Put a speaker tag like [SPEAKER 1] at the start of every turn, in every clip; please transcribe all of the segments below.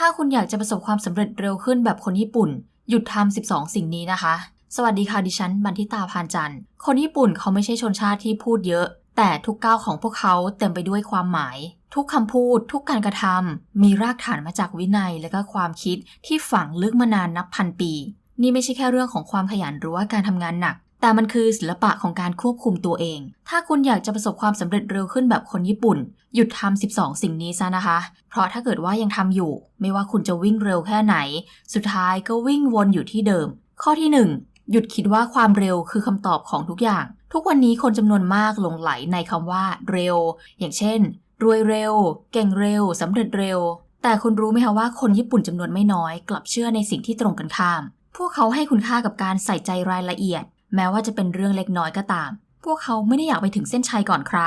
[SPEAKER 1] ถ้าคุณอยากจะประสบความสำเร็จเร็วขึ้นแบบคนญี่ปุ่น หยุดทำ12 สิ่งนี้นะคะ สวัสดีค่ะดิฉันบันทิตาพานจันทร์ คนญี่ปุ่นเขาไม่ใช่ชนชาติที่พูดเยอะ แต่ทุกก้าวของพวกเขาเต็มไปด้วยความหมาย ทุกคำพูด ทุกการกระทำมีรากฐานมาจากวินัยและก็ความคิดที่ฝังลึกมานานนับพันปี นี่ไม่ใช่แค่เรื่องของความขยันหรือว่าการทำงานหนัก แต่มันคือศิลปะของการควบคุมตัวเอง ถ้าคุณอยากจะประสบความสำเร็จเร็วขึ้นแบบคนญี่ปุ่น หยุดทำ12 สิ่งนี้ซะนะคะ เพราะถ้าเกิดว่ายังทำอยู่ ไม่ว่าคุณจะวิ่งเร็วแค่ไหน สุดท้ายก็วิ่งวนอยู่ที่เดิม ข้อที่ 1 หยุดคิดว่าความเร็วคือคำตอบของทุกอย่าง ทุกวันนี้คนจำนวนมากหลงไหลในคำว่าเร็ว อย่างเช่น รวยเร็ว เก่งเร็วสำเร็จเร็ว แต่คุณรู้ไหมคะว่าคนญี่ปุ่นจำนวนไม่น้อย กลับเชื่อในสิ่งที่ตรงกันข้าม พวกเขาให้คุณค่ากับการใส่ใจรายละเอียด แม้ว่าจะเป็นเรื่องเล็กน้อยก็ตาม พวกเขาไม่ได้อยากไปถึงเส้นชัยก่อนใคร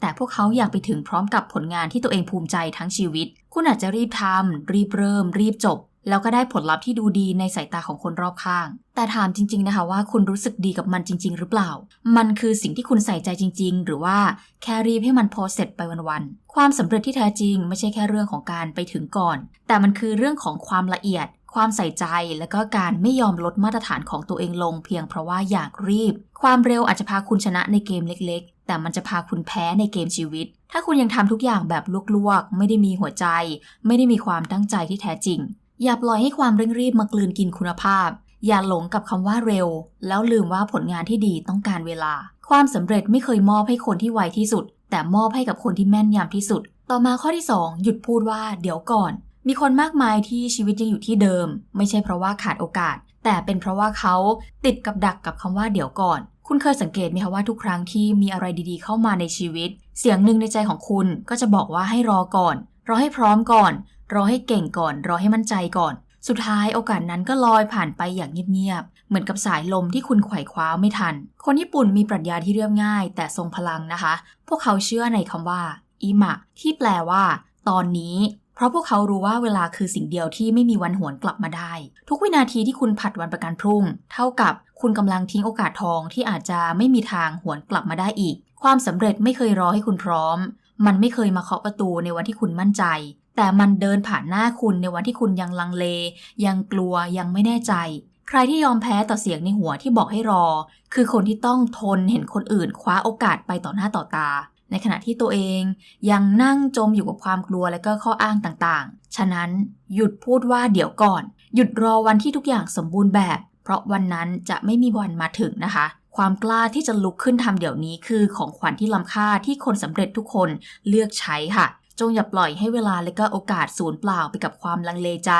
[SPEAKER 1] แต่พวกเขาอยากไปถึงพร้อมกับผลงานที่ตัวเองภูมิใจทั้งชีวิต คุณอาจจะรีบทำรีบเริ่ม รีบจบ แล้วก็ได้ผลลัพธ์ที่ดูดีในสายตาของคนรอบข้าง แต่ถามจริง ๆนะคะว่าคุณรู้สึกดีกับมันจริง ๆ หรือเปล่า มันคือสิ่งที่คุณใส่ใจจริง ๆ หรือว่าแค่รีบให้มันพสเสร็จไปวันๆ ความสำเร็จที่แท้จริง ไม่ใช่แค่เรื่องของการไปถึงก่อน แต่มันคือเรื่องของความละเอียด ความใส่ใจและก็การไม่ยอมลดมาตรฐานของตัวเองลง เพียงเพราะว่าอยากรีบ ความเร็วอาจจะพาคุณชนะในเกมเล็ก ๆ แต่มันจะพาคุณแพ้ในเกมชีวิต ถ้าคุณยังทำทุกอย่างแบบลวกๆ ไม่ได้มีหัวใจ ไม่ได้มีความตั้งใจที่แท้จริง อย่าปล่อยให้ความเร่งรีบมากลืนกินคุณภาพ อย่าหลงกับคำว่าเร็ว แล้วลืมว่าผลงานที่ดีต้องการเวลา ความสำเร็จไม่เคยมอบให้คนที่ไวที่สุด แต่มอบให้กับคนที่แม่นยำที่สุด ต่อมาข้อที่ 2 หยุดพูดว่าเดี๋ยวก่อน มีคนมากมายที่ชีวิตยังอยู่ที่เดิม ไม่ใช่เพราะว่าขาดโอกาส แต่เป็นเพราะว่าเขาติดกับดักกับคำว่าเดี๋ยวก่อน คุณเคยสังเกตไหมคะว่าทุกครั้งที่มีอะไรดีๆ เข้ามาในชีวิต เสียงหนึ่งในใจของคุณก็จะบอกว่าให้รอก่อน รอให้พร้อมก่อน รอให้เก่งก่อน รอให้มั่นใจก่อน สุดท้ายโอกาสนั้นก็ลอยผ่านไปอย่างเงียบๆเหมือนกับสายลมที่คุณไขว่คว้าไม่ทัน คนญี่ปุ่นมีปรัชญาที่เรียบง่าย แต่ทรงพลังนะคะ พวกเขาเชื่อในคำว่าอิมะที่แปลว่า ตอนนี้ ราะพวกเขารู้ว่าเวลาคือสิ่งเดียวที่ไม่มีวันหวนกลับมาได้ ทุกวินาทีที่คุณผัดวันประกันพรุ่ง เท่ากับคุณกำลังทิ้งโอกาสทองที่อาจจะไม่มีทางหวนกลับมาได้อีก ความสำเร็จไม่เคยรอให้คุณพร้อม มันไม่เคยมาเคาะประตูในวันที่คุณมั่นใจ แต่มันเดินผ่านหน้าคุณในวันที่คุณยังลังเล ยังกลัวยังไม่แน่ใจ ใครที่ยอมแพ้ต่อเสียงในหัวที่บอกให้รอ คือคนที่ต้องทนเห็นคนอื่นคว้าโอกาสไปต่อหน้าต่อตา ในขณะที่ตัวเองยังนั่งจมอยู่กับความกลัวและก็ข้ออ้างต่างๆ ฉะนั้นหยุดพูดว่าเดี๋ยวก่อน หยุดรอวันที่ทุกอย่างสมบูรณ์แบบ เพราะวันนั้นจะไม่มีวันมาถึงนะคะ ความกล้าที่จะลุกขึ้นทำเดี๋ยวนี้คือของขวัญที่ล้ำค่าที่คนสำเร็จทุกคนเลือกใช้ค่ะ จงอย่าปล่อยให้เวลาและก็โอกาสสูญเปล่าไปกับความลังเลใจ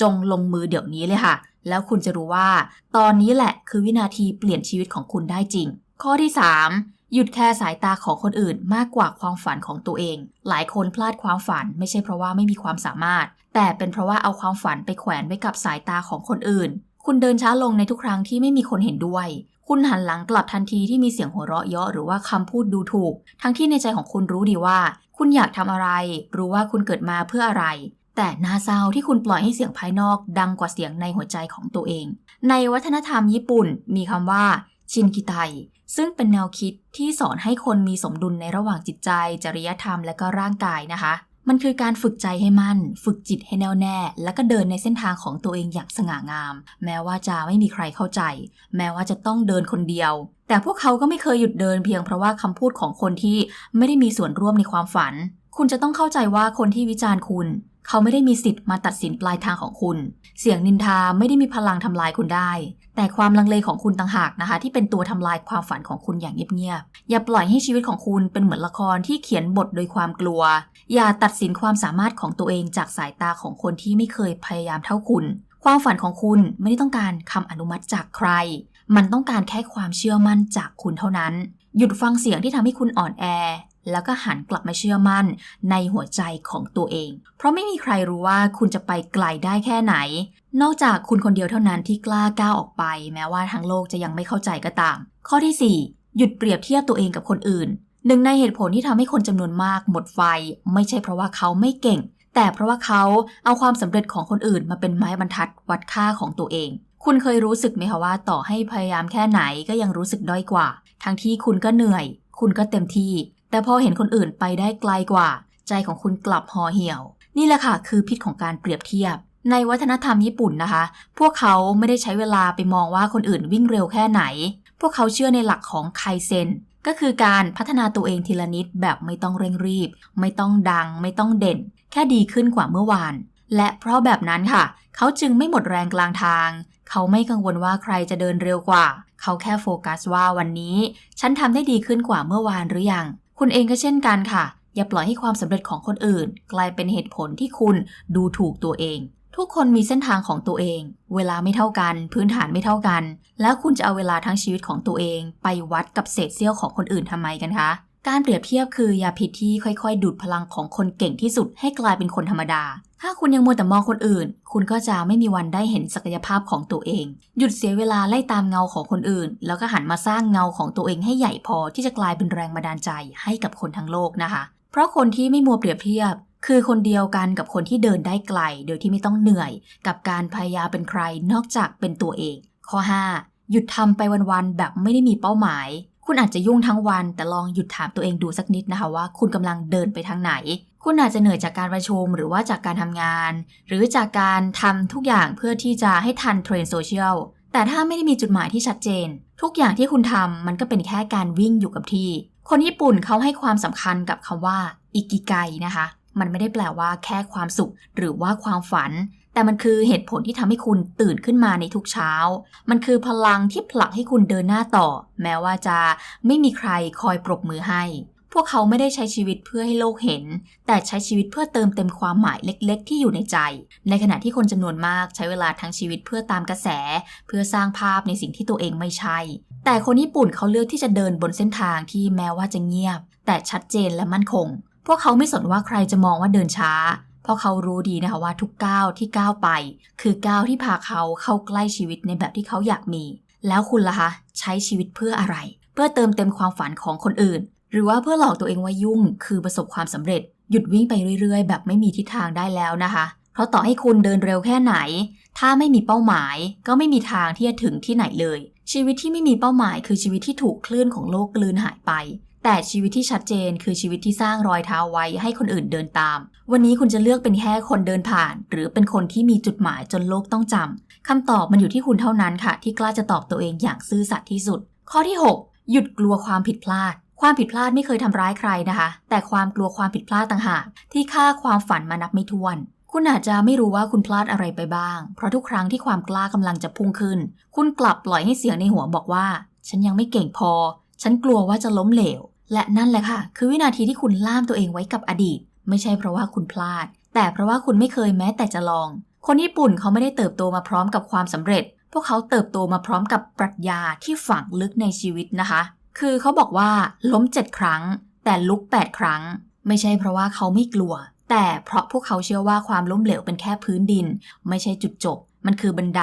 [SPEAKER 1] จงลงมือเดี๋ยวนี้เลยค่ะ แล้วคุณจะรู้ว่า ตอนนี้แหละคือวินาทีเปลี่ยนชีวิตของคุณได้จริง ข้อที่ 3 หยุดแค่สายตาของคนอื่นมากกว่าความฝันของตัวเอง หลายคนพลาดความฝันไม่ใช่เพราะว่าไม่มีความสามารถ แต่เป็นเพราะว่าเอาความฝันไปแขวนไว้กับสายตาของคนอื่น คุณเดินช้าลงในทุกครั้งที่ไม่มีคนเห็นด้วย คุณหันหลังกลับทันทีที่มีเสียงหัวเราะเยาะหรือว่าคำพูดดูถูก ทั้งที่ในใจของคุณรู้ดีว่า คุณอยากทำอะไร รู้ว่าคุณเกิดมาเพื่ออะไรแต่น่าเศร้าที่คุณปล่อยให้เสียงภายนอกดังกว่าเสียงในหัวใจของตัวเอง ในวัฒนธรรมญี่ปุ่นมีคำว่า ชินกิไต ซึ่งเป็นแนวคิดที่สอนให้คนมีสมดุลในระหว่างจิตใจ จริยธรรมและก็ร่างกายนะคะ มันคือการฝึกใจให้มั่น ฝึกจิตให้แน่วแน่ แล้วก็เดินในเส้นทางของตัวเองอย่างสง่างาม แม้ว่าจะไม่มีใครเข้าใจ แม้ว่าจะต้องเดินคนเดียว แต่พวกเขาก็ไม่เคยหยุดเดินเพียงเพราะว่าคำพูดของคนที่ไม่ได้มีส่วนร่วมในความฝัน คุณจะต้องเข้าใจว่าคนที่วิจารณ์คุณ เขาไม่ได้มีสิทธิ์มาตัดสินปลายทางของคุณ เสียงนินทาไม่ได้มีพลังทำลายคุณได้ แต่ความลังเลของคุณต่างหากนะคะ ที่เป็นตัวทำลายความฝันของคุณอย่างเงียบๆ อย่าปล่อยให้ชีวิตของคุณเป็นเหมือนละครที่เขียนบทโดยความกลัว อย่าตัดสินความสามารถของตัวเองจากสายตาของคนที่ไม่เคยพยายามเท่าคุณ ความฝันของคุณไม่ได้ต้องการคำอนุมัติจากใคร มันต้องการแค่ความเชื่อมั่นจากคุณเท่านั้น หยุดฟังเสียงที่ทำให้คุณอ่อนแอ แล้วก็หันกลับมาเชื่อมั่นในหัวใจของตัวเอง เพราะไม่มีใครรู้ว่าคุณจะไปไกลได้แค่ไหน นอกจากคุณคนเดียวเท่านั้นที่กล้าก้าวออกไป แม้ว่าทั้งโลกจะยังไม่เข้าใจก็ตาม ข้อที่ 4 หยุดเปรียบเทียบตัวเองกับคนอื่น หนึ่งในเหตุผลที่ทำให้คนจำนวนมากหมดไฟ ไม่ใช่เพราะว่าเขาไม่เก่ง แต่เพราะว่าเขาเอาความสำเร็จของคนอื่น มาเป็นไม้บรรทัดวัดค่าของตัวเองคุณเคยรู้สึกไหมคะว่าต่อให้พยายามแค่ไหนก็ยังรู้สึกด้อยกว่า ทั้งที่คุณก็เหนื่อย คุณก็เต็มที่ แต่พอเห็นคนอื่นไปได้ไกลกว่า ใจของคุณกลับห่อเหี่ยว นี่แหละค่ะคือพิษของการเปรียบเทียบ ในวัฒนธรรมญี่ปุ่นนะคะ พวกเขาไม่ได้ใช้เวลาไปมองว่าคนอื่นวิ่งเร็วแค่ไหน พวกเขาเชื่อในหลักของไคเซนก็คือการพัฒนาตัวเองทีละนิดแบบไม่ต้องเร่งรีบ ไม่ต้องดัง ไม่ต้องเด่น แค่ดีขึ้นกว่าเมื่อวาน และเพราะแบบนั้นค่ะ เขาจึงไม่หมดแรงกลางทาง เขาไม่กังวลว่าใครจะเดินเร็วกว่า เขาแค่โฟกัสว่าวันนี้ ฉันทำได้ดีขึ้นกว่าเมื่อวานหรือยัง คุณเองก็เช่นกันค่ะ อย่าปล่อยให้ความสำเร็จของคนอื่น กลายเป็นเหตุผลที่คุณดูถูกตัวเอง ทุกคนมีเส้นทางของตัวเอง เวลาไม่เท่ากัน พื้นฐานไม่เท่ากัน แล้วคุณจะเอาเวลาทั้งชีวิตของตัวเอง ไปวัดกับเศษเสี้ยวของคนอื่นทำไมกันคะ การเปรียบเทียบคือยาพิษที่ค่อยๆ ดูดพลังของคนเก่งที่สุดให้กลายเป็นคนธรรมดา ถ้าคุณยังมัวแต่มองคนอื่น คุณก็จะไม่มีวันได้เห็นศักยภาพของตัวเอง หยุดเสียเวลาไล่ตามเงาของคนอื่น แล้วก็หันมาสร้างเงาของตัวเองให้ใหญ่พอที่จะกลายเป็นแรงบันดาลใจให้กับคนทั้งโลกนะคะ เพราะคนที่ไม่มัวเปรียบเทียบ คือคนเดียวกันกับคนที่เดินได้ไกล โดยที่ไม่ต้องเหนื่อย กับการพยายามเป็นใครนอกจากเป็นตัวเอง ข้อ 5 หยุดทำไปวันๆแบบไม่ได้มีเป้าหมาย คุณอาจจะยุ่งทั้งวัน แต่ลองหยุดถามตัวเองดูสักนิดนะคะว่าคุณกำลังเดินไปทางไหน คุณอาจจะเหนื่อยจากการประชุมหรือว่าจากการทำงาน หรือจากการทำทุกอย่างเพื่อที่จะให้ทันเทรนด์โซเชียลแต่ถ้าไม่ได้มีจุดหมายที่ชัดเจน ทุกอย่างที่คุณทำมันก็เป็นแค่การวิ่งอยู่กับที่ คนญี่ปุ่นเขาให้ความสำคัญกับคำว่าอิกิไกนะคะ มันไม่ได้แปลว่าแค่ความสุข หรือว่าความฝัน แต่มันคือเหตุผลที่ทำให้คุณตื่นขึ้นมาในทุกเช้า มันคือพลังที่ผลักให้คุณเดินหน้าต่อ แม้ว่าจะไม่มีใครคอยปรบมือให้ พวกเขาไม่ได้ใช้ชีวิตเพื่อให้โลกเห็น แต่ใช้ชีวิตเพื่อเติมเต็มความหมายเล็ก ๆ ที่อยู่ในใจ ในขณะที่คนจำนวนมากใช้เวลาทั้งชีวิตเพื่อตามกระแส เพื่อสร้างภาพในสิ่งที่ตัวเองไม่ใช่ แต่คนญี่ปุ่นเขาเลือกที่จะเดินบนเส้นทางที่แม้ว่าจะเงียบ แต่ชัดเจนและมั่นคง พวกเขาไม่สนว่าใครจะมองว่าเดินช้า เพราะเขารู้ดีนะคะว่าทุกก้าวที่ก้าวไป คือก้าวที่พาเขาเข้าใกล้ชีวิตในแบบที่เขาอยากมี แล้วคุณล่ะคะใช้ชีวิตเพื่ออะไร เพื่อเติมเต็มความฝันของคนอื่น หรือว่าเพื่อหลอกตัวเองว่ายุ่ง คือประสบความสำเร็จ หยุดวิ่งไปเรื่อยๆ แบบไม่มีทิศทางได้แล้วนะคะ เพราะต่อให้คุณเดินเร็วแค่ไหน ถ้าไม่มีเป้าหมาย ก็ไม่มีทางที่จะถึงที่ไหนเลย ชีวิตที่ไม่มีเป้าหมาย คือชีวิตที่ถูกคลื่นของโลกกลืนหายไป แต่ชีวิตที่ชัดเจนคือชีวิตที่สร้างรอยเท้าไว้ให้คนอื่นเดินตาม วันนี้คุณจะเลือกเป็นแค่คนเดินผ่าน หรือเป็นคนที่มีจุดหมายจนโลกต้องจำคำตอบมันอยู่ที่คุณเท่านั้นค่ะ ที่กล้าจะตอบตัวเองอย่างซื่อสัตย์ที่สุด ข้อที่ 6 หยุดกลัวความผิดพลาดความผิดพลาดไม่เคยทำร้ายใครนะคะ แต่ความกลัวความผิดพลาดต่างหากที่ฆ่าความฝันมานับไม่ถ้วน คุณอาจจะไม่รู้ว่าคุณพลาดอะไรไปบ้าง เพราะทุกครั้งที่ความกล้ากำลังจะพุ่งขึ้น คุณกลับปล่อยให้เสียงในหัวบอกว่า ฉันยังไม่เก่งพอ ฉันกลัวว่าจะล้มเหลว และนั่นแหละค่ะ คือวินาทีที่คุณล่ามตัวเองไว้กับอดีต ไม่ใช่เพราะว่าคุณพลาด แต่เพราะว่าคุณไม่เคยแม้แต่จะลอง คนญี่ปุ่นเขาไม่ได้เติบโตมาพร้อมกับความสำเร็จ พวกเขาเติบโตมาพร้อมกับปรัชญาที่ฝังลึกในชีวิตนะคะ คือเขาบอกว่าล้มเจ็ดครั้ง แต่ลุกแปดครั้ง ไม่ใช่เพราะว่าเขาไม่กลัว แต่เพราะพวกเขาเชื่อว่าความล้มเหลวเป็นแค่พื้นดิน ไม่ใช่จุดจบ มันคือบันได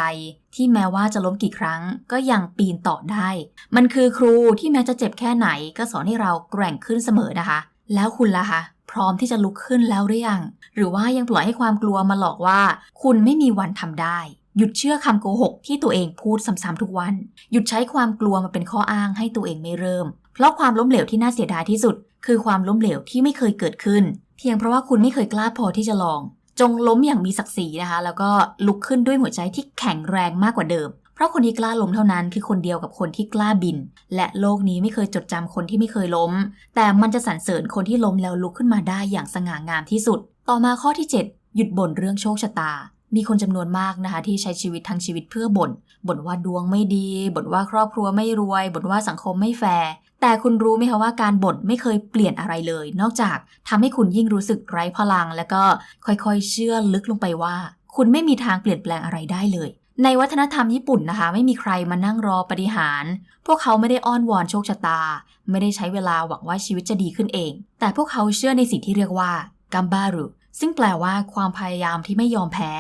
[SPEAKER 1] ที่แม้ว่าจะล้มกี่ครั้งก็ยังปีนต่อได้ มันคือครูที่แม้จะเจ็บแค่ไหน ก็สอนให้เราแกร่งขึ้นเสมอนะคะ แล้วคุณล่ะคะพร้อมที่จะลุกขึ้นแล้วหรือยัง หรือว่ายังปล่อยให้ความกลัวมาหลอกว่า คุณไม่มีวันทำได้ หยุดเชื่อคำโกหกที่ตัวเองพูดซ้ำๆทุกวัน หยุดใช้ความกลัวมาเป็นข้ออ้างให้ตัวเองไม่เริ่ม เพราะความล้มเหลวที่น่าเสียดายที่สุด คือความล้มเหลวที่ไม่เคยเกิดขึ้น เพียงเพราะว่าคุณไม่เคยกล้าพอที่จะลอง จงล้มอย่างมีศักดิ์ศรีนะคะ แล้วก็ลุกขึ้นด้วยหัวใจที่แข็งแรงมากกว่าเดิม เพราะคนที่กล้าล้มเท่านั้นคือคนเดียวกับคนที่กล้าบิน และโลกนี้ไม่เคยจดจำคนที่ไม่เคยล้ม แต่มันจะสรรเสริญคนที่ล้มแล้วลุกขึ้นมาได้อย่างสง่างามที่สุด ต่อมาข้อที่ 7 หยุดบ่นเรื่องโชคชะตามีคนจำนวนมากนะคะ ที่ใช้ชีวิตทั้งชีวิตเพื่อบ่นบ่นว่าดวงไม่ดีบ่นว่าครอบครัวไม่รวยบ่นว่าสังคมไม่แฟร์ แต่คุณรู้ไหมคะว่าการบ่นไม่เคยเปลี่ยนอะไรเลย นอกจากทำให้คุณยิ่งรู้สึกไร้พลัง แล้วก็ค่อยๆ เชื่อลึกลงไปว่า คุณไม่มีทางเปลี่ยนแปลงอะไรได้เลย ในวัฒนธรรมญี่ปุ่นนะคะ ไม่มีใครมานั่งรอปฏิหาร พวกเขาไม่ได้อ้อนวอนโชคชะตา ไม่ได้ใช้เวลาหวังว่าชีวิตจะดีขึ้นเอง แต่พวกเขาเชื่อในสิ่งที่เรียกว่ากัมบารุซึ่งแปลว่าความพยายามที่ไม่ยอมแพ้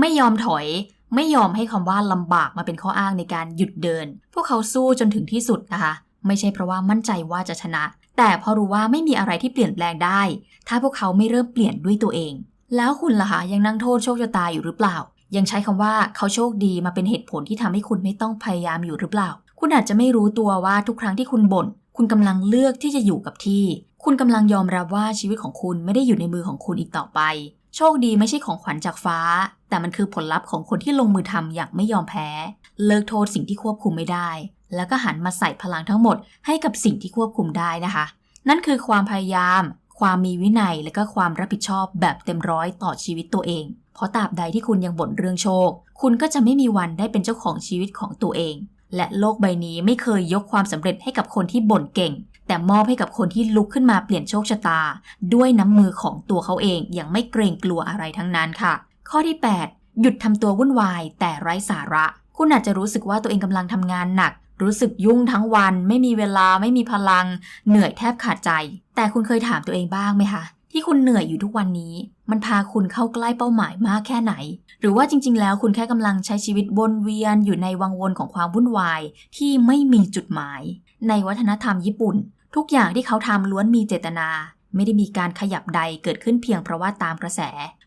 [SPEAKER 1] ไม่ยอมถอย ไม่ยอมให้คำว่าลำบากมาเป็นข้ออ้างในการหยุดเดิน พวกเขาสู้จนถึงที่สุดนะคะ ไม่ใช่เพราะว่ามั่นใจว่าจะชนะ แต่พราะรู้ว่าไม่มีอะไรที่เปลี่ยนแปลงได้ ถ้าพวกเขาไม่เริ่มเปลี่ยนด้วยตัวเอง แล้วคุณล่ะคะยังนั่งโทษโชคชะตาอยู่หรือเปล่า ยังใช้คำว่าเขาโชคดีมาเป็นเหตุผลที่ทำให้คุณไม่ต้องพยายามอยู่หรือเปล่า คุณอาจจะไม่รู้ตัวว่าทุกครั้งที่คุณบ่นคุณกำลังเลือกที่จะอยู่กับที่ คุณกำลังยอมรับว่าชีวิตของคุณไม่ได้อยู่ในมือของคุณอีกต่อไป โชคดีไม่ใช่ของขวัญจากฟ้า แต่มันคือผลลัพธ์ของคนที่ลงมือทำอย่างไม่ยอมแพ้ เลิกโทษสิ่งที่ควบคุมไม่ได้ แล้วก็หันมาใส่พลังทั้งหมดให้กับสิ่งที่ควบคุมได้นะคะ นั่นคือความพยายาม ความมีวินัย และก็ความรับผิดชอบแบบเต็มร้อยต่อชีวิตตัวเอง เพราะตราบใดที่คุณยังบ่นเรื่องโชค คุณก็จะไม่มีวันได้เป็นเจ้าของชีวิตของตัวเอง และโลกใบนี้ไม่เคยยกความสำเร็จให้กับคนที่บ่นเก่ง แต่มอบให้กับคนที่ลุกขึ้นมาเปลี่ยนโชคชะตา ด้วยน้ำมือของตัวเขาเองอย่างไม่เกรงกลัวอะไรทั้งนั้นค่ะ ข้อที่ 8 หยุดทำตัววุ่นวายแต่ไร้สาระ คุณอาจจะรู้สึกว่าตัวเองกำลังทำงานหนัก รู้สึกยุ่งทั้งวัน ไม่มีเวลาไม่มีพลัง เหนื่อยแทบขาดใจ แต่คุณเคยถามตัวเองบ้างไหมคะ ที่คุณเหนื่อยอยู่ทุกวันนี้ มันพาคุณเข้าใกล้เป้าหมายมากแค่ไหน หรือว่าจริง ๆ แล้วคุณแค่กำลังใช้ชีวิตวนเวียนอยู่ในวังวนของความวุ่นวาย ที่ไม่มีจุดหมาย ในวัฒนธรรมญี่ปุ่น ทุกอย่างที่เขาทำล้วนมีเจตนา ไม่ได้มีการขยับใดเกิดขึ้นเพียงเพราะว่าตามกระแส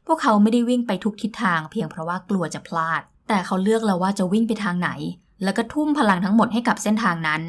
[SPEAKER 1] พวกเขาไม่ได้วิ่งไปทุกทิศทาง เพียงเพราะว่ากลัวจะพลาด แต่เขาเลือกแล้วว่าจะวิ่งไปทางไหน แล้วก็ทุ่มพลังทั้งหมดให้กับเส้นทางนั้น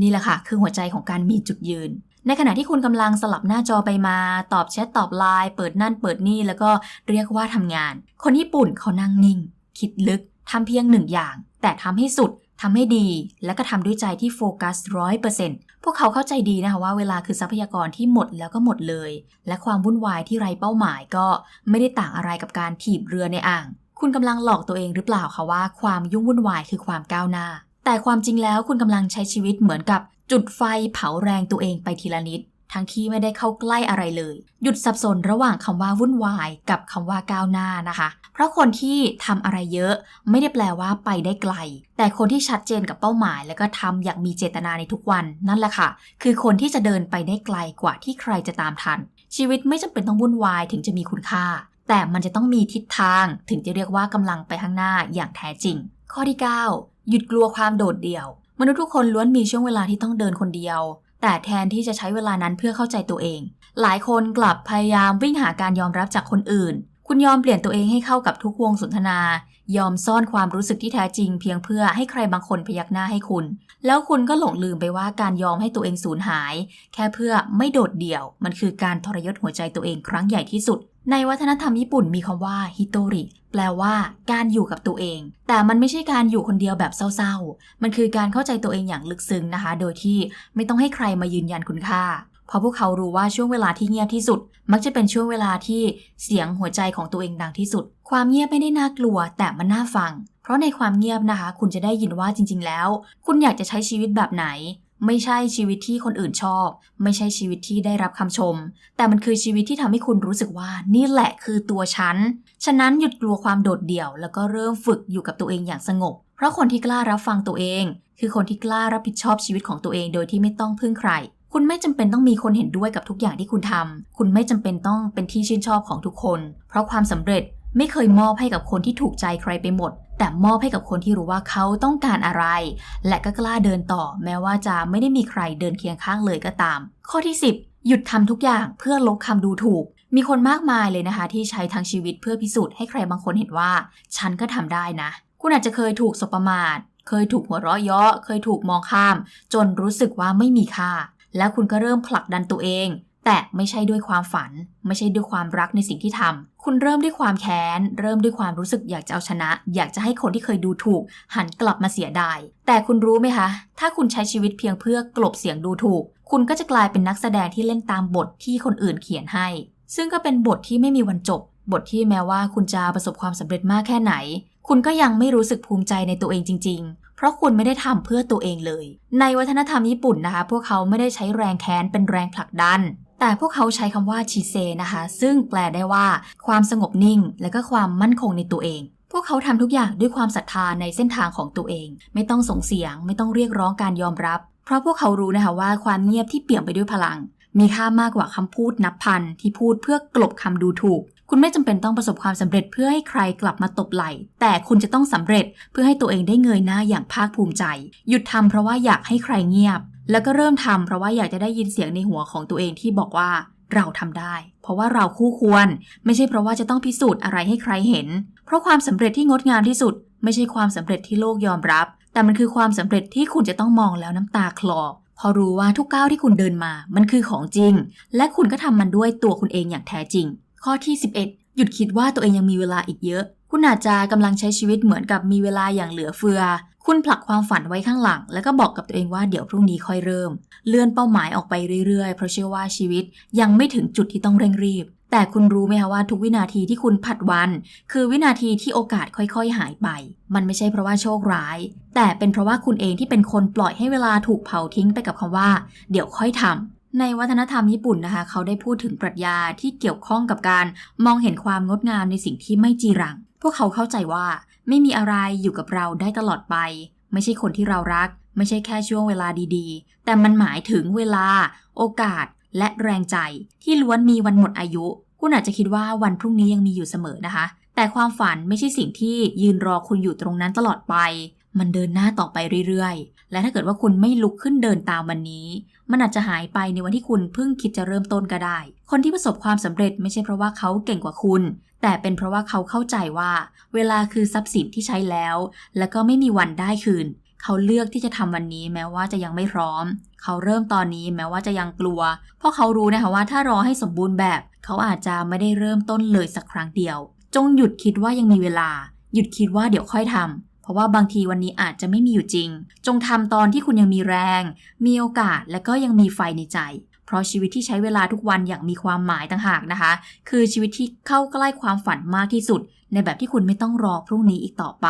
[SPEAKER 1] นี่แหละค่ะ คือหัวใจของการมีจุดยืน ในขณะที่คุณกำลังสลับหน้าจอไปมา ตอบแชทตอบไลน์เปิดนั่นเปิดนี่แล้วก็เรียกว่าทำงาน คนญี่ปุ่นเขานั่งนิ่ง คิดลึกทำเพียงหนึ่งอย่าง แต่ทำให้สุดทำให้ดี และก็ทำด้วยใจที่โฟกัสร้อยเปอร์เซ็นต์พวกเขาเข้าใจดีนะคะว่าเวลาคือทรัพยากรที่หมดแล้วก็หมดเลย และความวุ่นวายที่ไร้เป้าหมายก็ไม่ได้ต่างอะไรกับการถีบเรือในอ่าง คุณกำลังหลอกตัวเองหรือเปล่าคะว่าความยุ่งวุ่นวายคือความก้าวหน้า แต่ความจริงแล้วคุณกำลังใช้ชีวิตเหมือนกับจุดไฟเผาแรงตัวเองไปทีละนิด ทั้งที่ไม่ได้เข้าใกล้อะไรเลย หยุดสับสนระหว่างคำว่าวุ่นวายกับคำว่าก้าวหน้านะคะ เพราะคนที่ทำอะไรเยอะไม่ได้แปลว่าไปได้ไกล แต่คนที่ชัดเจนกับเป้าหมาย แล้วก็ทำอย่างมีเจตนาในทุกวันนั่นแหละค่ะ คือคนที่จะเดินไปได้ไกลกว่าที่ใครจะตามทันชีวิตไม่จำเป็นต้องวุ่นวายถึงจะมีคุณค่า แต่มันจะต้องมีทิศทางถึงจะเรียกว่ากำลังไปข้างหน้าอย่างแท้จริง ข้อที่ 9 หยุดกลัวความโดดเดี่ยว มนุษย์ทุกคนล้วนมีช่วงเวลาที่ต้องเดินคนเดียว แต่แทนที่จะใช้เวลานั้นเพื่อเข้าใจตัวเอง หลายคนกลับพยายามวิ่งหาการยอมรับจากคนอื่น คุณยอมเปลี่ยนตัวเองให้เข้ากับทุกวงสนทนา ยอมซ่อนความรู้สึกที่แท้จริง เพียงเพื่อให้ใครบางคนพยักหน้าให้คุณ แล้วคุณก็หลงลืมไปว่าการยอมให้ตัวเองสูญหาย แค่เพื่อไม่โดดเดี่ยว มันคือการทรยศหัวใจตัวเองครั้งใหญ่ที่สุด ในวัฒนธรรมญี่ปุ่นมีคำว่าฮิโตริแปลว่า การอยู่กับตัวเอง แต่มันไม่ใช่การอยู่คนเดียวแบบเศร้าๆ มันคือการเข้าใจตัวเองอย่างลึกซึ้งนะคะ โดยที่ไม่ต้องให้ใครมายืนยันคุณค่า เพราะพวกเขารู้ว่าช่วงเวลาที่เงียบที่สุด มักจะเป็นช่วงเวลาที่เสียงหัวใจของตัวเองดังที่สุด ความเงียบไม่ได้น่ากลัว แต่มันน่าฟัง เพราะในความเงียบนะคะ คุณจะได้ยินว่าจริง ๆ แล้ว คุณอยากจะใช้ชีวิตแบบไหน ไม่ใช่ชีวิตที่คนอื่นชอบ ไม่ใช่ชีวิตที่ได้รับคำชม แต่มันคือชีวิตที่ทำให้คุณรู้สึกว่า นี่แหละคือตัวฉัน ฉะนั้นหยุดกลัวความโดดเดี่ยว แล้วก็เริ่มฝึกอยู่กับตัวเองอย่างสงบ เพราะคนที่กล้ารับฟังตัวเอง คือคนที่กล้ารับผิดชอบชีวิตของตัวเอง โดยที่ไม่ต้องพึ่งใคร คุณไม่จำเป็นต้องมีคนเห็นด้วยกับทุกอย่างที่คุณทำคุณไม่จำเป็นต้องเป็นที่ชื่นชอบของทุกคน เพราะความสำเร็จไม่เคยมอบให้กับคนที่ถูกใจใครไปหมด แต่มอบให้กับคนที่รู้ว่าเขาต้องการอะไร และก็กล้าเดินต่อ แม้ว่าจะไม่ได้มีใครเดินเคียงข้างเลยก็ตาม ข้อที่ 10 หยุดทำทุกอย่างเพื่อลบคำดูถูก มีคนมากมายเลยนะคะ ที่ใช้ทั้งชีวิตเพื่อพิสูจน์ให้ใครบางคนเห็นว่า ฉันก็ทำได้นะ คุณอาจจะเคยถูกสบประมาทเคยถูกหัวเราะเยาะ เคยถูกมองข้าม จนรู้สึกว่าไม่มีค่า แล้วคุณก็เริ่มผลักดันตัวเอง แต่ไม่ใช่ด้วยความฝัน ไม่ใช่ด้วยความรักในสิ่งที่ทำคุณเริ่มด้วยความแค้น เริ่มด้วยความรู้สึกอยากจะเอาชนะ อยากจะให้คนที่เคยดูถูก หันกลับมาเสียดาย แต่คุณรู้ไหมคะ ถ้าคุณใช้ชีวิตเพียงเพื่อกลบเสียงดูถูก คุณก็จะกลายเป็นนักแสดงที่เล่นตามบทที่คนอื่นเขียนให้ ซึ่งก็เป็นบทที่ไม่มีวันจบ บทที่แม้ว่าคุณจะประสบความสำเร็จมากแค่ไหน คุณก็ยังไม่รู้สึกภูมิใจในตัวเองจริงๆเพราะคุณไม่ได้ทำเพื่อตัวเองเลย ในวัฒนธรรมญี่ปุ่นนะคะ พวกเขาไม่ได้ใช้แรงแค้นเป็นแรงผลักดัน แต่พวกเขาใช้คำว่าชิเซนะคะ ซึ่งแปลได้ว่า ความสงบนิ่ง และก็ความมั่นคงในตัวเอง พวกเขาทำทุกอย่างด้วยความศรัทธาในเส้นทางของตัวเอง ไม่ต้องส่งเสียง ไม่ต้องเรียกร้องการยอมรับ เพราะพวกเขารู้นะคะว่าความเงียบที่เปี่ยมไปด้วยพลัง มีค่ามากกว่าคำพูดนับพันที่พูดเพื่อกลบคำดูถูกคุณไม่จำเป็นต้องประสบความสำเร็จเพื่อให้ใครกลับมาตบไหล่ แต่คุณจะต้องสำเร็จเพื่อให้ตัวเองได้เงยหน้าอย่างภาคภูมิใจ หยุดทำเพราะว่าอยากให้ใครเงียบ แล้วก็เริ่มทำเพราะว่าอยากจะได้ยินเสียงในหัวของตัวเองที่บอกว่าเราทำได้ เพราะว่าเราคู่ควร ไม่ใช่เพราะว่าจะต้องพิสูจน์อะไรให้ใครเห็น เพราะความสำเร็จที่งดงามที่สุด ไม่ใช่ความสำเร็จที่โลกยอมรับ แต่มันคือความสำเร็จที่คุณจะต้องมองแล้วน้ำตาคลอพอรู้ว่าทุกก้าวที่คุณเดินมา มันคือของจริง และคุณก็ทำมันด้วยตัวคุณเองอย่างแท้จริง ข้อที่ 11 หยุดคิดว่าตัวเองยังมีเวลาอีกเยอะ คุณอาจจะกำลังใช้ชีวิตเหมือนกับมีเวลาอย่างเหลือเฟือ คุณผลักความฝันไว้ข้างหลัง แล้วก็บอกกับตัวเองว่าเดี๋ยวพรุ่งนี้ค่อยเริ่ม เลื่อนเป้าหมายออกไปเรื่อยๆ เพราะเชื่อว่าชีวิตยังไม่ถึงจุดที่ต้องเร่งรีบ แต่คุณรู้ไหมคะว่าทุกวินาทีที่คุณผัดวัน คือวินาทีที่โอกาสค่อยๆ หายไป มันไม่ใช่เพราะว่าโชคร้าย แต่เป็นเพราะว่าคุณเองที่เป็นคนปล่อยให้เวลาถูกเผาทิ้งไปกับคำว่า เดี๋ยวค่อยทำในวัฒนธรรมญี่ปุ่นนะคะ เขาได้พูดถึงปรัชญาที่เกี่ยวข้องกับการมองเห็นความงดงามในสิ่งที่ไม่จีรัง พวกเขาเข้าใจว่า ไม่มีอะไรอยู่กับเราได้ตลอดไป ไม่ใช่คนที่เรารัก ไม่ใช่แค่ช่วงเวลาดีๆ แต่มันหมายถึงเวลา โอกาส และแรงใจ ที่ล้วนมีวันหมดอายุ คุณอาจจะคิดว่าวันพรุ่งนี้ยังมีอยู่เสมอนะคะ แต่ความฝันไม่ใช่สิ่งที่ยืนรอคุณอยู่ตรงนั้นตลอดไป มันเดินหน้าต่อไปเรื่อยๆ และถ้าเกิดว่าคุณไม่ลุกขึ้นเดินตามวันนี้ มันอาจจะหายไปในวันที่คุณเพิ่งคิดจะเริ่มต้นก็ได้ คนที่ประสบความสำเร็จไม่ใช่เพราะว่าเขาเก่งกว่าคุณ แต่เป็นเพราะว่าเขาเข้าใจว่า เวลาคือทรัพย์สินที่ใช้แล้ว แล้วก็ไม่มีวันได้คืน เขาเลือกที่จะทำวันนี้แม้ว่าจะยังไม่พร้อม เขาเริ่มตอนนี้แม้ว่าจะยังกลัว เพราะเขารู้นะคะว่าถ้ารอให้สมบูรณ์แบบ เขาอาจจะไม่ได้เริ่มต้นเลยสักครั้งเดียว จงหยุดคิดว่ายังมีเวลา หยุดคิดว่าเดี๋ยวค่อยทำเพราะว่าบางทีวันนี้อาจจะไม่มีอยู่จริง จงทำตอนที่คุณยังมีแรง มีโอกาสและก็ยังมีไฟในใจ เพราะชีวิตที่ใช้เวลาทุกวันอย่างมีความหมายต่างหากนะคะ คือชีวิตที่เข้าใกล้ความฝันมากที่สุด ในแบบที่คุณไม่ต้องรอพรุ่งนี้อีกต่อไป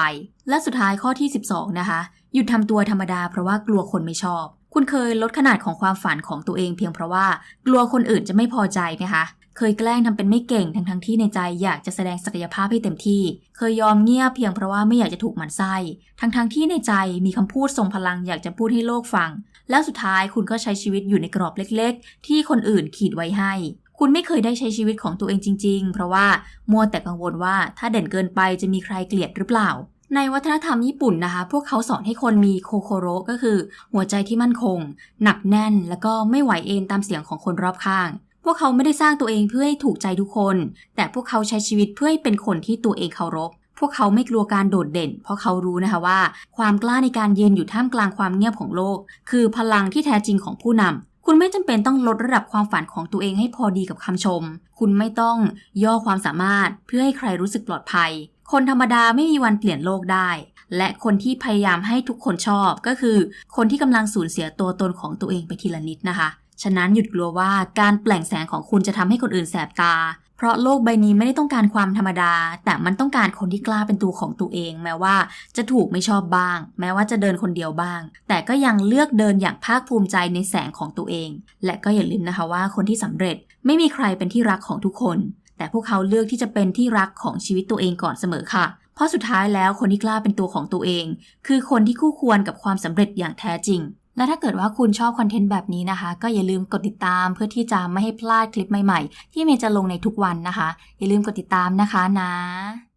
[SPEAKER 1] และสุดท้ายข้อที่ 12 นะคะ หยุดทำตัวธรรมดาเพราะว่ากลัวคนไม่ชอบ คุณเคยลดขนาดของความฝันของตัวเองเพียงเพราะว่ากลัวคนอื่นจะไม่พอใจนะคะเคยแกล้งทำเป็นไม่เก่งทั้งทั้งที่ในใจอยากจะแสดงศักยภาพให้เต็มที่ เคยยอมเงียบเพียงเพราะว่าไม่อยากจะถูกหมันไส้ ทั้งทั้งที่ในใจมีคำพูดทรงพลังอยากจะพูดให้โลกฟัง แล้วสุดท้ายคุณก็ใช้ชีวิตอยู่ในกรอบเล็กๆ ที่คนอื่นขีดไว้ให้ คุณไม่เคยได้ใช้ชีวิตของตัวเองจริง ๆ เพราะว่ามัวแต่กังวลว่าถ้าเด่นเกินไปจะมีใครเกลียดหรือเปล่า ในวัฒนธรรมญี่ปุ่นนะคะ พวกเขาสอนให้คนมีโคโคโรก็คือ หัวใจที่มั่นคง หนักแน่น แล้วก็ไม่ไหวเองตามเสียงของคนรอบข้างพวกเขาไม่ได้สร้างตัวเองเพื่อให้ถูกใจทุกคน แต่พวกเขาใช้ชีวิตเพื่อให้เป็นคนที่ตัวเองเคารพ พวกเขาไม่กลัวการโดดเด่น เพราะเขารู้นะคะว่า ความกล้าในการยืนอยู่ท่ามกลางความเงียบของโลก คือพลังที่แท้จริงของผู้นำคุณไม่จำเป็นต้องลดระดับความฝันของตัวเองให้พอดีกับคำชม คุณไม่ต้องย่อความสามารถเพื่อให้ใครรู้สึกปลอดภัย คนธรรมดาไม่มีวันเปลี่ยนโลกได้ และคนที่พยายามให้ทุกคนชอบก็คือ คนที่กำลังสูญเสียตัวตนของตัวเองไปทีละนิดนะคะ ฉะนั้นหยุดกลัวว่าการแปลงแสงของคุณจะทำให้คนอื่นแสบตา เพราะโลกใบนี้ไม่ได้ต้องการความธรรมดา แต่มันต้องการคนที่กล้าเป็นตัวของตัวเอง แม้ว่าจะถูกไม่ชอบบ้าง แม้ว่าจะเดินคนเดียวบ้าง แต่ก็ยังเลือกเดินอย่างภาคภูมิใจในแสงของตัวเอง และก็อย่าลืมนะคะว่าคนที่สำเร็จไม่มีใครเป็นที่รักของทุกคน แต่พวกเขาเลือกที่จะเป็นที่รักของชีวิตตัวเองก่อนเสมอค่ะเพราะสุดท้ายแล้วคนที่กล้าเป็นตัวของตัวเอง คือคนที่คู่ควรกับความสำเร็จอย่างแท้จริง และถ้าเกิดว่าคุณชอบคอนเทนต์แบบนี้นะคะ ก็อย่าลืมกดติดตามเพื่อที่จะไม่ให้พลาดคลิปใหม่ๆ ที่เมย์จะลงในทุกวันนะคะ อย่าลืมกดติดตามนะคะนะ